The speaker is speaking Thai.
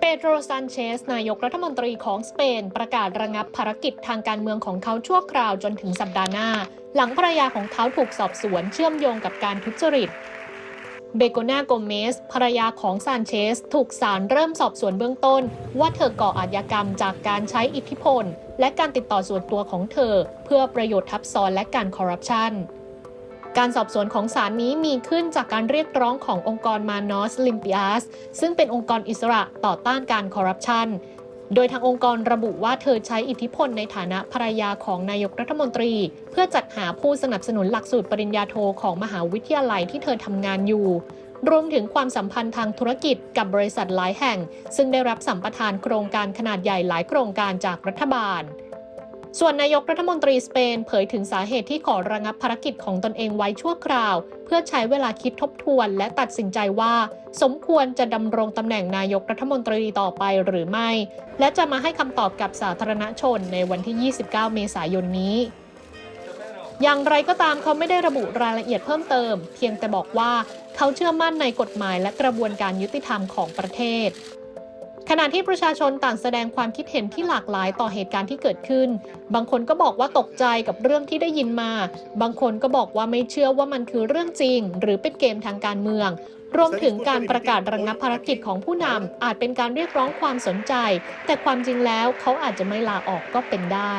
เปโตรซานเชส นายกรัฐมนตรีของสเปน ประกาศระงับภารกิจทางการเมืองของเขาชั่วคราวจนถึงสัปดาห์หน้า หลังภรรยาของเขาถูกสอบสวนเชื่อมโยงกับการทุจริตเบโกนาโกเมสภรรยาของซานเชส ถูกศาลเริ่มสอบสวนเบื้องต้น ว่าเธอก่ออาชญากรรมจากการใช้อิทธิพล และการติดต่อส่วนตัวของเธอ เพื่อประโยชน์ทับซ้อนและการคอร์รัปชัน การสอบสวนของศาลนี้มีขึ้นจากการเรียกร้องขององค์กรมานอสลิมปิอัสซึ่งเป็นองค์กรอิสระต่อต้านการคอร์รัปชันโดยทางองค์กรระบุว่าเธอใช้อิทธิพลในฐานะภรรยาของนายกรัฐมนตรี เพื่อจัดหาผู้สนับสนุนหลักสูตรปริญญาโทของมหาวิทยาลัยที่เธอทำงานอยู่ รวมถึงความสัมพันธ์ทางธุรกิจกับบริษัทหลายแห่ง ซึ่งได้รับสัมปทานโครงการขนาดใหญ่หลายโครงการจากรัฐบาล ส่วนนายกรัฐมนตรีสเปนเผยถึงสาเหตุที่ขอระงับภารกิจของตนเองไว้ชั่วคราว เพื่อใช้เวลาคิดทบทวนและตัดสินใจว่า สมควรจะดำรงตำแหน่งนายกรัฐมนตรีต่อไปหรือไม่ และจะมาให้คำตอบกับสาธารณชนในวันที่ 29 เมษายนนี้อย่างไรก็ตามเขาไม่ได้ระบุรายละเอียดเพิ่มเติม เพียงแต่บอกว่าเขาเชื่อมั่นในกฎหมายและกระบวนการยุติธรรมของประเทศ ขณะที่ประชาชนต่างแสดงความคิดเห็นที่หลากหลายต่อเหตุการณ์ที่เกิดขึ้น บางคนก็บอกว่าตกใจกับเรื่องที่ได้ยินมา บางคนก็บอกว่าไม่เชื่อว่ามันคือเรื่องจริง หรือเป็นเกมทางการเมือง รวมถึงการประกาศระงับภารกิจของผู้นำอาจเป็นการเรียกร้องความสนใจ แต่ความจริงแล้วเขาอาจจะไม่ลาออกก็เป็นได้